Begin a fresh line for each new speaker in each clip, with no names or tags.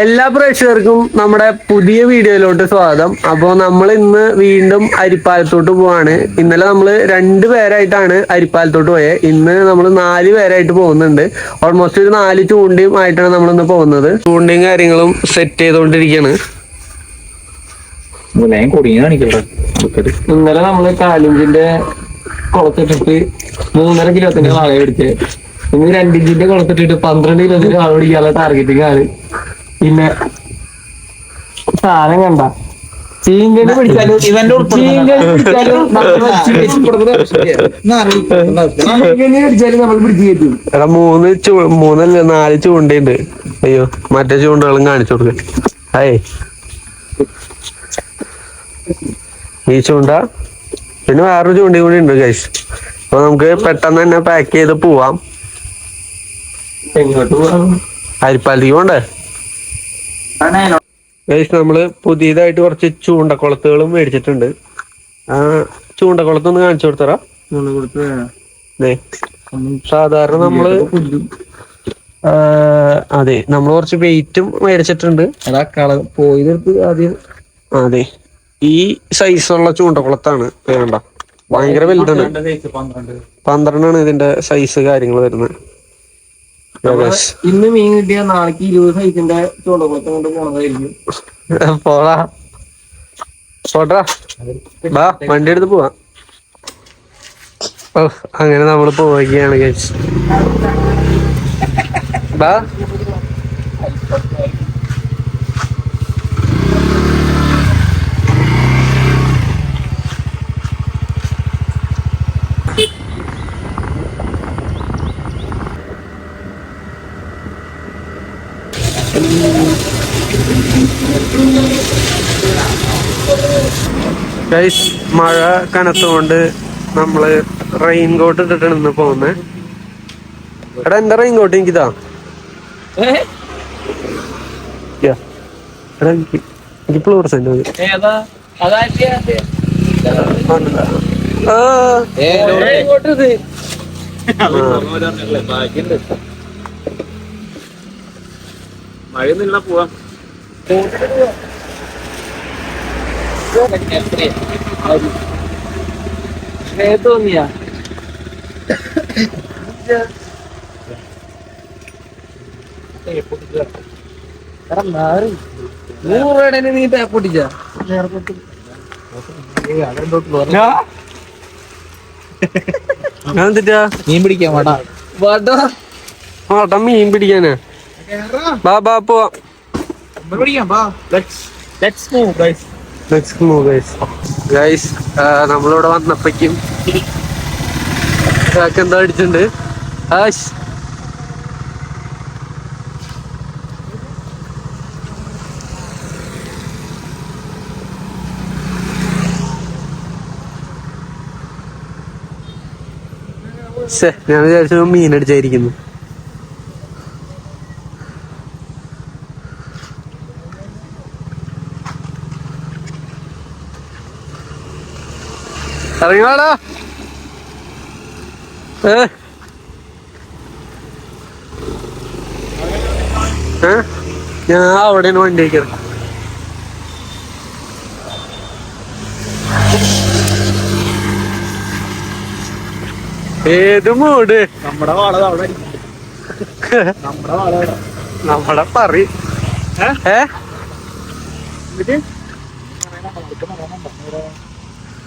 എല്ലാ പ്രേക്ഷകർക്കും നമ്മുടെ പുതിയ വീഡിയോയിലോട്ട് സ്വാഗതം. അപ്പോ നമ്മൾ ഇന്ന് വീണ്ടും അരിപ്പാലത്തോട്ട് പോവാണ്. ഇന്നലെ നമ്മൾ രണ്ട് പേരായിട്ടാണ് അരിപ്പാലത്തോട്ട് പോയത് ഇന്ന് നമ്മൾ നാല് പേരായിട്ട് പോകുന്നുണ്ട്. ഓൾമോസ്റ്റ് ഒരു നാല് ചൂണ്ടിയും ആയിട്ടാണ് നമ്മൾ ഇന്ന് പോകുന്നത്. ചൂണ്ടിയും കാര്യങ്ങളും സെറ്റ് ചെയ്തുകൊണ്ടിരിക്കുകയാണ് ഇന്നലെ നമ്മൾ കാലിഞ്ചിന്റെ കുളത്തിട്ടിട്ട് മൂന്നര കിലോത്തിന്റെ വാഴ പിടിച്ച് ഇന്ന് രണ്ടിഞ്ചിന്റെ കുളത്തിട്ടിട്ട് പന്ത്രണ്ട് കിലോത്തിന്റെ വാഴ പിടിക്കാനുള്ള ടാർഗറ്റിംഗ് ആണ്. പിന്നെ സാധനം കണ്ട. ചീങ്കണി പിടിച്ചാലും
ഇവന്റെ
ചീങ്കണി പിടിച്ചാലും നമ്മൾ വെച്ച് ചീങ്കണി പിടിച്ചാലും നമ്മൾ പിടിച്ചു കയറ്റും. എടാ മൂന്ന് ചൂ മൂന്നല്ല നാല് ചൂണ്ടയുണ്ട്. അയ്യോ മറ്റേ ചൂണ്ടകളും കാണിച്ചു കൊടുക്ക. അയേ ഈ ചൂണ്ട പിന്നെ വേറൊരു ചൂണ്ടയും കൂടി ഉണ്ട് ഗൈസ് അപ്പൊ നമുക്ക് പെട്ടെന്ന് തന്നെ പാക്ക് ചെയ്ത് പോവാം. എങ്ങോട്ട് പോവാം? അരിപ്പാലേക്ക് പോണ്ടേ? നമ്മൾ പുതിയതായിട്ട് കുറച്ച് ചൂണ്ടക്കുളത്തുകളും മേടിച്ചിട്ടുണ്ട്. ആ ചൂണ്ടക്കുളത്ത് ഒന്ന് കാണിച്ചു കൊടുത്തറ സാധാരണ നമ്മൾ അതെ നമ്മൾ കുറച്ച് വെയിറ്റും മേടിച്ചിട്ടുണ്ട്.
അതാ കള പോയി ആദ്യം.
അതെ. ഈ സൈസുള്ള ചൂണ്ടക്കുളത്താണ് വേണ്ട. ഭയങ്കര വലുതാണ്.
പന്ത്രണ്ട്
പന്ത്രണ്ടാണ് ഇതിന്റെ സൈസ് കാര്യങ്ങൾ വരുന്നത്.
ഇന്ന് മീൻ കിട്ടിയ നാളേക്ക് ഇരുപത് സൈസിന്റെ ചൂണ്ടക്കുളത്ത് കൊണ്ട് പോണതായിരിക്കും.
പോടാ. പോട്ടാ ബാ വണ്ടി എടുത്ത് പോവാ അങ്ങനെ നമ്മൾ പോവുകയാണ് ബാ. ഗൈസ് മഴ കനത്തുകൊണ്ട് നമ്മൾ റെയിൻ കോട്ട് ഇട്ടിട്ടാണ് ഇന്ന് പോകുന്നത് എടാ എന്റെ റെയിൻ കോട്ട് എനിക്കിതാ. എടാ എനിക്ക് ആ.
മഴയൊന്നുമില്ല പോവാം. തോന്നിയാ നൂറ് നീ ടാപ്പ് പൊട്ടിച്ചാ മീൻ പിടിക്കാൻ വേടാ വേടാ
മീൻ പിടിക്കാനാ ബാ ബാ പോവാം.
പിടിക്കാം ബാ. Let's let's move guys
guys നമ്മളിവിടെ വന്നപ്പോഴേക്കും എന്താ അടിച്ചിട്ടുണ്ട്. ഞാൻ വിചാരിച്ചു മീൻ അടിച്ചായിരിക്കുന്നു. ഇറങ്ങിവാടാ. ഏ? ഞാൻ അവിടെയാണ് വണ്ടി വയ്ക്കുന്നത് ഏത് മൂട്?
നമ്മുടെ വാള അവിടെ. നമ്മുടെ വാള
നമ്മടെ പറ. ഏ?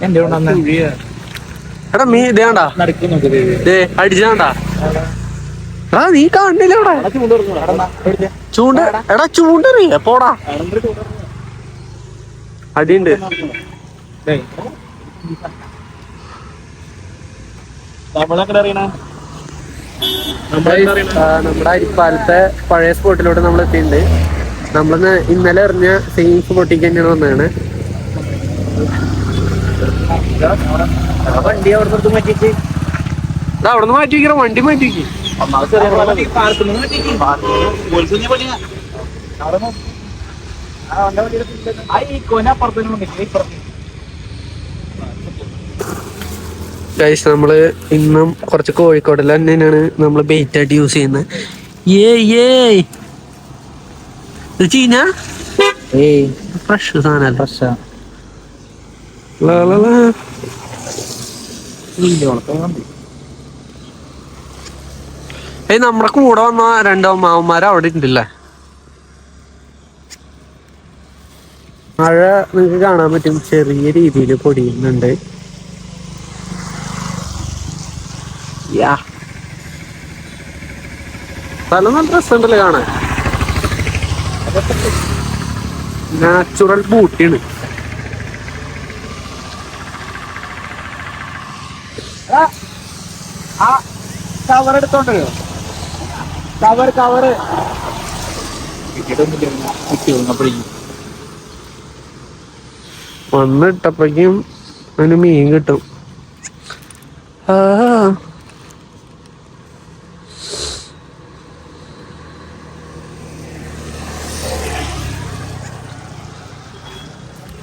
എന്റെ
എടാ മീ ഇതേണ്ടാ ദേ അടിച്ചാണ്ടാ എടാ നീ കാണില്ല ഇവിടെ ചൂണ്ട എടാ ചൂണ്ടറിയ പോടാ. അടിയുണ്ട്. നമ്മുടെ അരിപ്പാലത്തെ പഴയ സ്പോട്ടിലോട്ട് നമ്മൾ എത്തിയിട്ടുണ്ട്. നമ്മളിന്ന് ഇന്നലെ എറിഞ്ഞ സെയിം സ്പോട്ടിക്ക് തന്നെയാണ് വന്നതാണ്.
വണ്ടി അവിടെ മാറ്റിച്ച്
അവിടെ നിന്ന് മാറ്റി വയ്ക്കണം വണ്ടി മാറ്റി ഗൈസ് നമ്മൾ ഇന്നും കുറച്ച് കോഴിക്കോടിൽ തന്നെയാണ് നമ്മൾ ബെയ്റ്റ് ആയിട്ട് യൂസ് ചെയ്യുന്നത്. ഏ ഏ ഇത്
ഏയ്
ഫ്രഷ് സാധനം
പ്രശ്ന
ഏയ് നമ്മുടെ കൂടെ വന്ന രണ്ടോ മാവന്മാര് അവിടെ ഉണ്ടല്ലേ? മഴ നിങ്ങൾക്ക് കാണാൻ പറ്റും. ചെറിയ രീതിയിൽ പൊടിയുന്നുണ്ട്. സ്ഥലം നല്ല രസമുണ്ടല്ലേ കാണാൻ. നാച്ചുറൽ ബൂട്ടിയാണ്
ആ കവർ എടുത്തോണ്ട് കവർ കവർ
വന്നിട്ടപ്പോഴേക്കും അതിന് മീൻ കിട്ടും. ആ.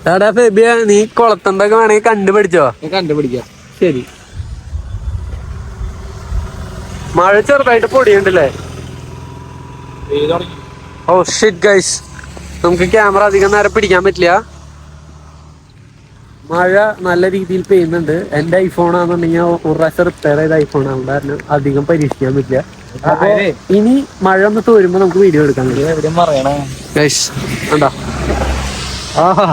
എടാ ഫെബിയ നീ കൊളത്തണ്ടൊക്കെ വേണമെങ്കിൽ കണ്ടുപിടിച്ചോ?
കണ്ടുപിടിക്കാം.
ശരി. മഴ ചെറുതായിട്ട് പൊടിയുണ്ടല്ലേ? ഓ ഷിറ്റ് ഗൈസ് നമുക്ക് ക്യാമറ അധികം നേരം പിടിക്കാൻ പറ്റില്ല. മഴ നല്ല രീതിയിൽ പെയ്യുന്നുണ്ട്. എന്റെ ഐഫോൺ ആണെന്നുണ്ടെങ്കിൽ ഒരു പ്രാവശ്യം റിപ്പയർ ചെയ്ത ഐഫോൺ ആണ്. കാരണം അധികം പരീക്ഷിക്കാൻ പറ്റില്ല. അപ്പൊ ഇനി മഴ ഒന്ന് തോരുമ്പോ നമുക്ക് വീഡിയോ എടുക്കാൻ പറ്റും ആഹാ.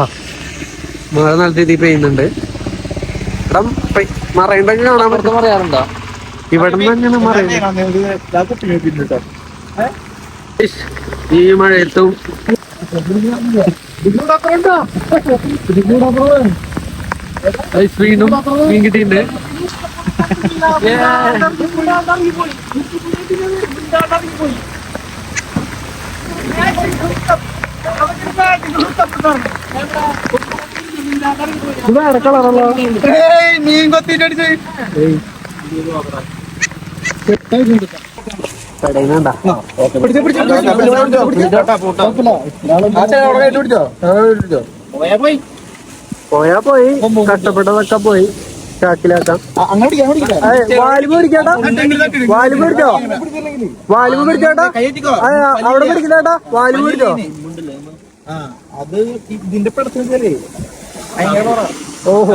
മഴ നല്ല രീതിയിൽ പെയ്യുന്നുണ്ട്. മറയുണ്ടെങ്കിൽ കാണാൻ പറ്റും.
പറയാറുണ്ടോ?
ഇവിടെ നിന്ന് അങ്ങനെ മറയുന്നു ഇഷ്, ഈ മഴയത്തും. ഗൈസ്, വീണ്ടും മീൻ കിട്ടിയിട്ടുണ്ട് ഇത് വേറെ കളറുള്ള
മീൻ കൊത്തിട്ടടിച്ച്
കടയിൽ നിന്നുണ്ടാ
പിടിച്ചോ പിടിച്ചോ പോയി
പോയാ കഷ്ടപ്പെട്ടതൊക്കെ പോയി ചാക്കിലാക്കാം വാലുമ പിടിക്കാട്ടാ വാലിബ് പിടിച്ചോ വാലിബ് പിടിച്ചോട്ടാ അവിടെ പിടിക്കണേട്ടാ വാലിബ് പിടിച്ചോ
അത് ഇതിന്റെ
ഓഹോ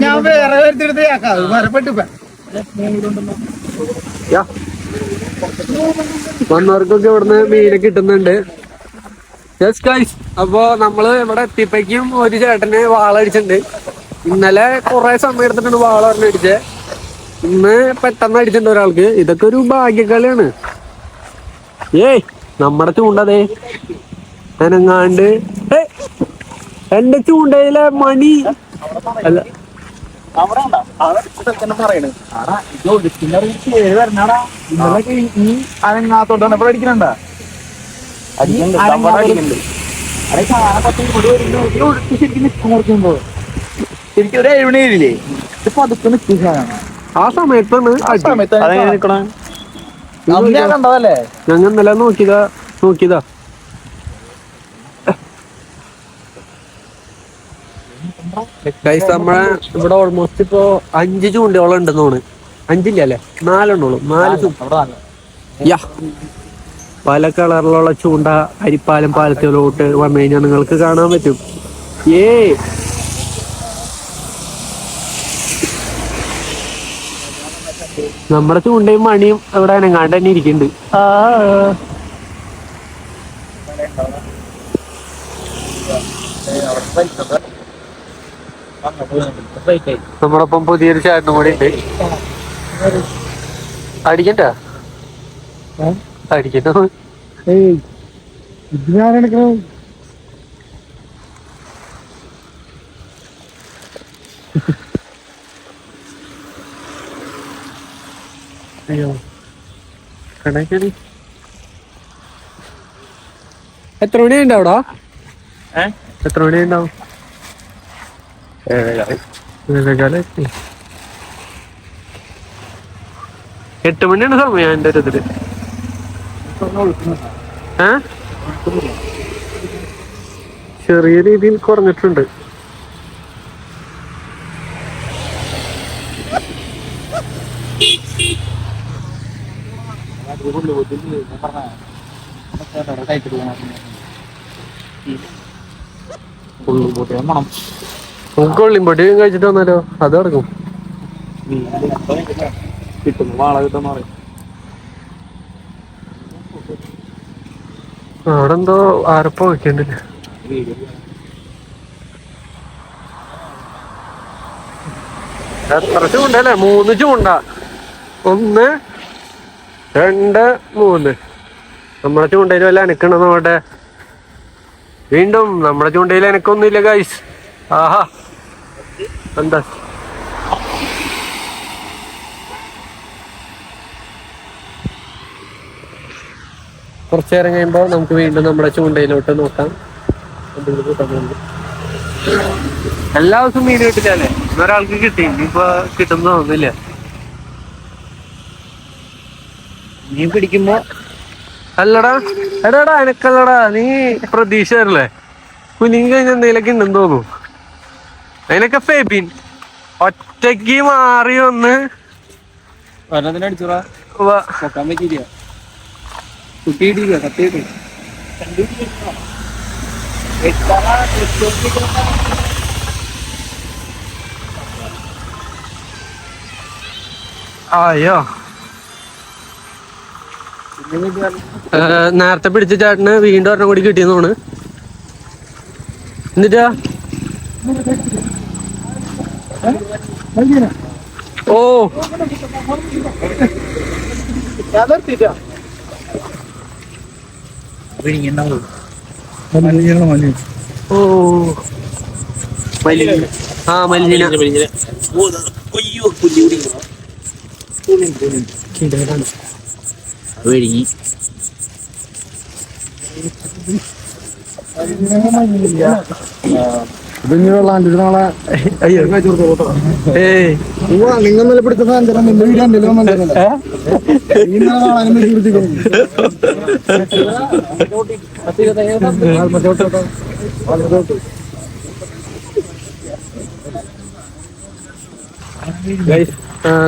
ഞാൻ വേറെ എടുത്തെടുത്ത് മരപ്പെട്ടു.
വന്നവർക്കൊക്കെ ഇവിടുന്ന് മീന് കിട്ടുന്നുണ്ട്. യെസ് ഗൈസ് അപ്പോ നമ്മൾ ഇവിടെ എത്തിപ്പയ്ക്കും ഒരു ചേട്ടന് വാളടിച്ചിട്ടുണ്ട് ഇന്നലെ കുറെ സമയം എടുത്തിട്ടുണ്ട് വാള പറഞ്ഞു അടിച്ചേ. ഇന്ന് പെട്ടെന്ന് അടിച്ചിട്ടുണ്ട് ഒരാൾക്ക്. ഇതൊക്കെ ഒരു ഭാഗ്യക്കളിയാണ്. ഏയ് നമ്മുടെ ചൂണ്ടതേ അനങ്ങാണ്ട് എന്റെ ചൂണ്ടയിലെ മണി. അല്ല
അവിടെ ഉണ്ടോ? അവിടെ തന്നെ പറയണ്. ആടാ ഇത് ഒഴുക്കിന്റെ പേര് വരണാടാ. ഇന്നലെ ഈ അനങ്ങാത്തോണ്ടാണ് ഇവിടെ അടിക്കണണ്ട ശരിക്കും ഒരു
ആ സമയത്താണ്
കണ്ടതല്ലേ?
ഞങ്ങൾ ഇന്നലെ നോക്കിയതാ നോക്കിയതാ. ഗൈസ് നമ്മളെ ഇവിടെ ഓൾമോസ്റ്റ് ഇപ്പോ അഞ്ച് ചൂണ്ടയോളം ഉണ്ടെന്ന് തോന്നുന്നു. അഞ്ചില്ല അല്ലേ? നാലെണ്ണോളൂ. നാല് യാ. പല കളറിലുള്ള ചൂണ്ട അരിപ്പാലം പാലത്തിലോട്ട് വന്നു കഴിഞ്ഞാൽ നിങ്ങൾക്ക് കാണാൻ പറ്റും. ഏ. നമ്മുടെ ചൂണ്ടയും മണിയും അവിടെ അനങ്ങാണ്ട് തന്നെ ഇരിക്കുന്നുണ്ട്. ആ. നമ്മളൊപ്പം പുതിയൊരു ചേട്ടനും കൂടി ഉണ്ട്. അടിക്കണ്ട? അടിക്കണ്ട. അയ്യോ കണക്കണി എത്ര
മണിയുണ്ടാവടാ
എത്ര മണി ഉണ്ടാവും ഏഴേകാലം എത്തി എട്ട് മണിയാണ് സമയം എന്റെ ഒരു ഇതിൽ ഏ ചെറിയ രീതിയിൽ കുറഞ്ഞിട്ടുണ്ട്
മണം
നമുക്ക് ഉള്ളിമ്പൊട്ടി കഴിച്ചിട്ട് വന്നാലോ? അത്
കിടക്കും വാള
അവിടെ എന്തോ ആരപ്പോ വെക്കണ്ടില്ല എത്ര ചൂണ്ടല്ലേ മൂന്ന് ചൂണ്ട. ഒന്ന് രണ്ട് മൂന്ന്. നമ്മുടെ ചൂണ്ടയിൽ വല്ല അനക്കണം നോട്ടെ വീണ്ടും നമ്മുടെ ചൂണ്ടയിൽ എനക്കൊന്നുമില്ല ഗൈസ് ആഹാ. എന്താ? കുറച്ചു നേരം കഴിയുമ്പോൾ നമുക്ക് വീണ്ടും നമ്മുടെ ചൂണ്ടയിലോട്ട് നോക്കാം. എല്ലാ ദിവസവും മീൻ കിട്ടില്ലേ ഒരാൾക്ക് കിട്ടി ഇനിയിപ്പോ കിട്ടുന്ന തോന്നുന്നില്ല.
മീൻ പിടിക്കുമ്പോ
അല്ലടാ എടാടാ എനക്കല്ലടാ നീ പ്രതീക്ഷ തരല്ലേ കുനിങ്ങി കഴിഞ്ഞ എന്തെങ്കിലൊക്കെ ഉണ്ടെന്ന് തോന്നുന്നു. അതിനൊക്കെ ഫെബിൻ. ഒറ്റയ്ക്ക് മാറി ഒന്ന് അയ്യോ. നേരത്തെ പിടിച്ച ചേട്ടന് വീണ്ടും ഒരെണ്ണം കൂടി കിട്ടിയെന്നാണ് എന്നിട്ടാ? ഓ. ഓ. മലിന ആ മലിന അയ്യോ ഏയ്
നിങ്ങൾ ഇന്നലെ പിടിച്ച സാധനം നിന്റെ വീട് കണ്ടില്ല
ആ,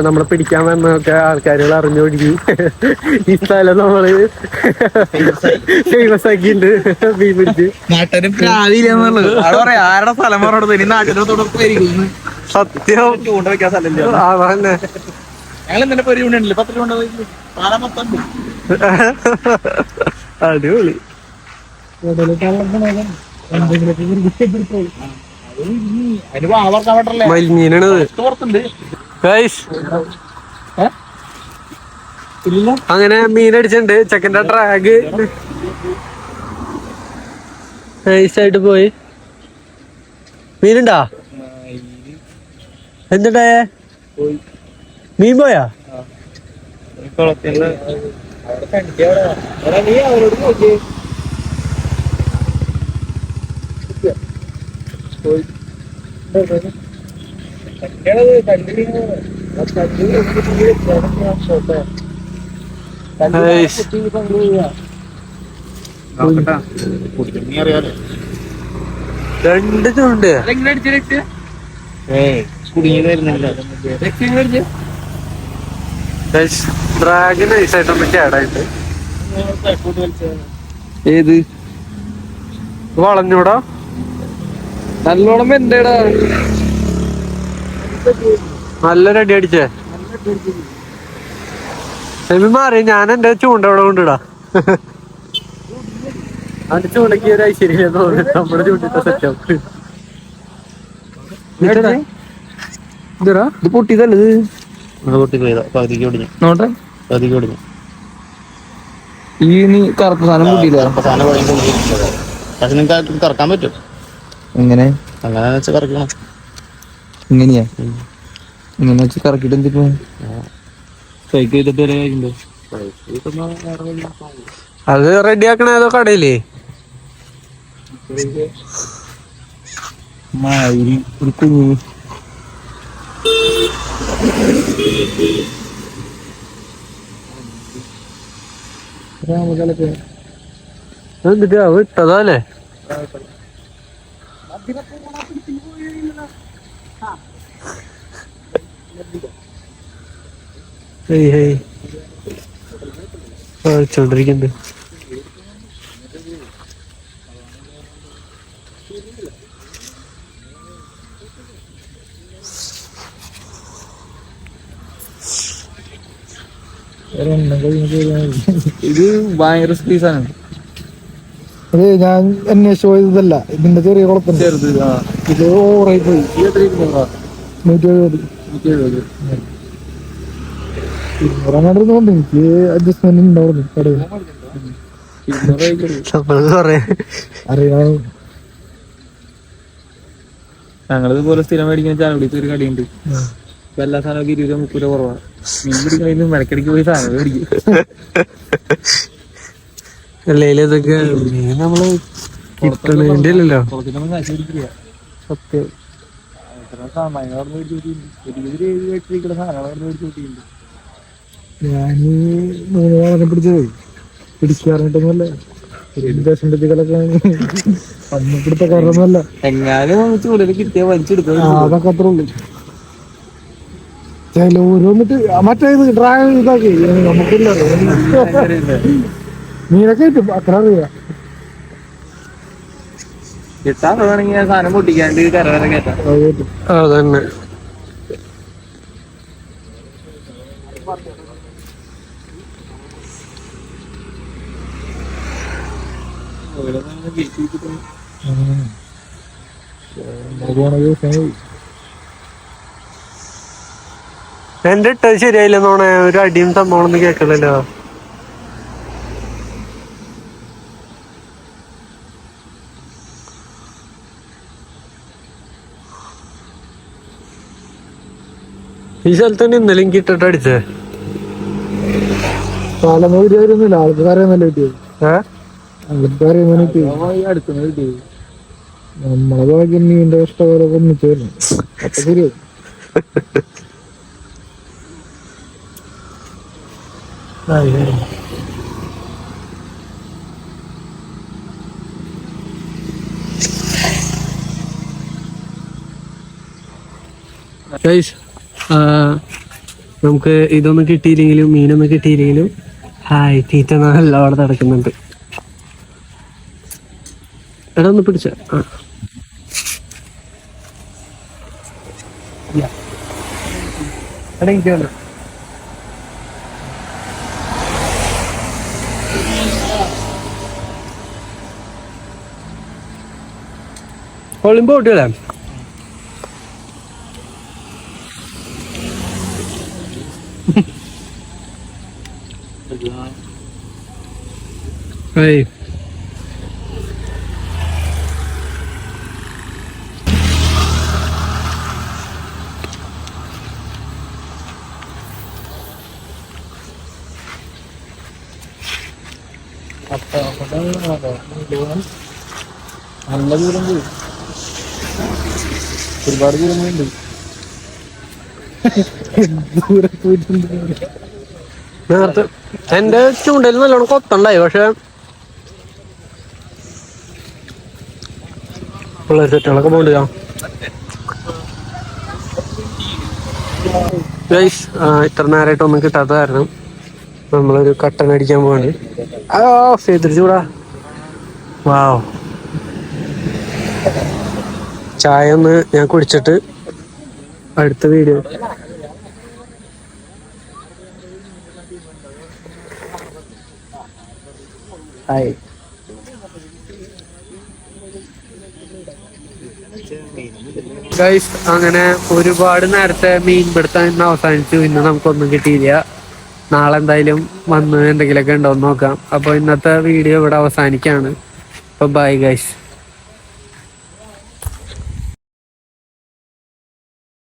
നമ്മളെ പിടിക്കാൻ വന്നൊക്കെ ആൾക്കാരുകൾ അറിഞ്ഞൊഴുകി ഈ സ്ഥലം നമ്മൾ ഫേമസ് ആക്കിണ്ട് മീൻ പിടിച്ച്.
നാട്ടുകാരും പ്രാവില്ലെന്നുള്ളത് അവിടെ പറയാ ആരുടെ സ്ഥലം പറഞ്ഞോട് ഇനി നാട്ടിന്റെ തുടർപ്പായിരിക്കും
സത്യം. അതന്നെ.
ഞങ്ങൾ ഇന്നലെ ഒരു ഉണ്ടല്ലോ പത്ത്.
അടിപൊളി.
അത്
ഗൈസ് അങ്ങനെ മീൻ അടിച്ചിട്ടുണ്ട്. ചെക്കന്റെ ട്രാഗ് നൈസായിട്ട് പോയി. മീനുണ്ടാ? എന്തുണ്ടായേ മീൻ പോയാ?
കുളത്തിന്റെ അവിടെ കണ്ടിട്ട് എടാ, നീ അവരോട് നോക്കിയേ. പോയി.
രണ്ട് ചൂണ്ട്
അതെങ്ങനെ അടിച്ചിട്ട് ഏയ് കുടുങ്ങി വരുന്നില്ല.
ഡ്രാഗ് നൈസായിട്ടൊന്ന് കേടായിട്ട്
ഏത്?
വളഞ്ഞൂടാ?
നല്ലോണം എന്തേടാ
നല്ലൊരു അടി അടിച്ചേ. സെമി മാറി ഞാൻ എന്റെ ചൂണ്ട അവിടെ കൊണ്ടിടാ. അവന്റെ ചൂണ്ടക്ക് ഒരു ഐശ്വര്യം നമ്മുടെ ചൂണ്ടിട്ട
സെറ്റപ്പ് ഇത് പൊട്ടിയതല്ലേ ഇത്?
പൊട്ടിപ്പോയതാ പകുതിക്ക് ഒടിഞ്ഞു
നോട്ടെ.
പകുതിക്ക് ഒടിഞ്ഞു
ഈ നീ കറുത്ത സാധനം പൊട്ടിയില്ല
അപ്പൊ സാധനം കുഴഞ്ഞു പൊട്ടിയിട്ടുണ്ട്. പക്ഷെ നിങ്ങൾക്ക് കറക്കാൻ പറ്റും.
എങ്ങനെ?
അങ്ങനെ കറക്കണം
ഇങ്ങനെയാ? ഇങ്ങനെ വെച്ച് കറക്കിട്ട് എന്തിപ്പോ? സൈക്കിൾ ചെയ്തിട്ട് വരെ കഴിഞ്ഞു
അത് റെഡി ആക്കണ ഏതോ കടയില്ലേ?
മാതിരി ഒരു കുഞ്ഞു.
വിട്ടതാ അല്ലേ? Hey hey. വെച്ചോണ്ടിരിക്കുന്നുണ്ട്
ഇത് ഭയങ്കര സ്പീസാണ്
അത് ഞാൻ അന്വേഷിച്ചു പോയതല്ല ഇതിന്റെ ചെറിയ കുഴപ്പം. ഇത് ഓവറായി പോയി. നൂറ്റി എഴുപത്.
നൂറ്റി എഴുപത്.
എനിക്ക് അഡ്ജസ്റ്റ്മെന്റ് ഉണ്ടാവുന്നു കടയിൽ അറിയാം
ഞങ്ങളിതുപോലെ സ്ഥിരം മേടിക്കുന്ന ചാലക്കുടിക്ക് ഒരു കടിയുണ്ട്. ഇപ്പൊ എല്ലാ സാധനമൊക്കെ ഇരുപത് രൂപ മുപ്പത് രൂപ കുറവാണ് മീൻ പിടിക്കുന്നതിന് മടക്കടിക്ക് പോയി സാധനം മേടിക്കും.
അല്ലെങ്കിൽ ഇതൊക്കെ മീൻ നമ്മൾ കിട്ടണേന്റെ അല്ലല്ലോ
പുറത്തിനൊന്നും കാശ് പിടിക്കില്ല
സത്യം.
സാധനങ്ങൾ മേടിച്ചു മേടിച്ച് കൂട്ടിയിട്ടുണ്ട്. ഒരു ഇരുപത് രൂപ സാധനം അവിടെ കൂട്ടിയിട്ടുണ്ട്.
ഞാൻ മൂന്ന് വാളനെ പിടിച്ചു പോയി പിടിക്കാറിട്ടൊന്നുമല്ല ദശമ്പതികളൊക്കെ അന്ന് പിടുത്തക്കാരൊന്നുമല്ല
എങ്ങാനും ചൂടിൽ കിട്ടിയ വലിച്ചെടുത്തത്
ആ, അതൊക്കെ അത്ര ഉള്ളു. ചില ഓരോന്നിട്ട് മറ്റേ ഇത് ഡ്രാഗൺ ഇതാക്കി. നമുക്കില്ല. മീനൊക്കെ കിട്ടും. അത്ര അറിയാം.
കിട്ടാൻ സാധനം പൊട്ടിക്കാണ്ട് കര വരെ കയറ്റാം
അത് കിട്ടും.
അതന്നെ
ഉം. അത് പോണ ദിവസം പോയി.
എന്റെ ഇട്ടത് ശരിയായില്ലെന്നോണെ ഒരു അടിയും സംഭവം കേക്കണല്ലോ ഈ സ്ഥലത്ത് തന്നെ ഇന്നലെ എനിക്ക് ഇട്ടിട്ട് അടിച്ചേ.
തലമുറ ആൾക്കാരെ നല്ല കിട്ടിയത്.
ഏഹ്
നമ്മളെ ഭാഗ്യം നീണ്ട ഇഷ്ടപോലെ ഒന്നിച്ചു വരണം അപ്പൊ
നമുക്ക് ഇതൊന്നും കിട്ടിയില്ലെങ്കിലും മീനൊന്നും കിട്ടിയില്ലെങ്കിലും ഹായ് തീറ്റ നല്ല അവിടെ നടക്കുന്നുണ്ട്. എടാ ഒന്ന് പിടിച്ച.
Hey.
കൊള്ളുമ്പോ കിട്ടിയല്ലേ ഏയ്
നല്ല ദൂരം പോയി ഒരുപാട് ദൂരം പോയിണ്ട്
ദൂരെ പോയിട്ടുണ്ട്
നേരത്തെ എന്റെ ചൂണ്ടയിൽ നല്ലോണം കൊത്തണ്ടായി പക്ഷെ പിള്ളേർ സെറ്റുകളൊക്കെ പോണ്ടില്ല ഗൈസ് ഇത്ര നേരമായിട്ട് ഒന്നും നമ്മളൊരു കട്ടൻ അടിക്കാൻ പോവാണ്. ആ വാവ്. ചായ ഒന്ന് ഞാൻ കുടിച്ചിട്ട് അടുത്ത വീഡിയോ. ഹായ് ഗൈസ് അങ്ങനെ ഒരുപാട് നേരത്തെ മീൻപിടുത്തം ഇന്ന് അവസാനിച്ചു. ഇന്ന് നമുക്കൊന്നും കിട്ടിയില്ല. നാളെ എന്തായാലും വന്ന് എന്തെങ്കിലുമൊക്കെ ഉണ്ടോ എന്ന് നോക്കാം. അപ്പോൾ ഇന്നത്തെ വീഡിയോ ഇവിടെ അവസാനിക്കാണ് അപ്പോൾ ബൈ ഗൈസ്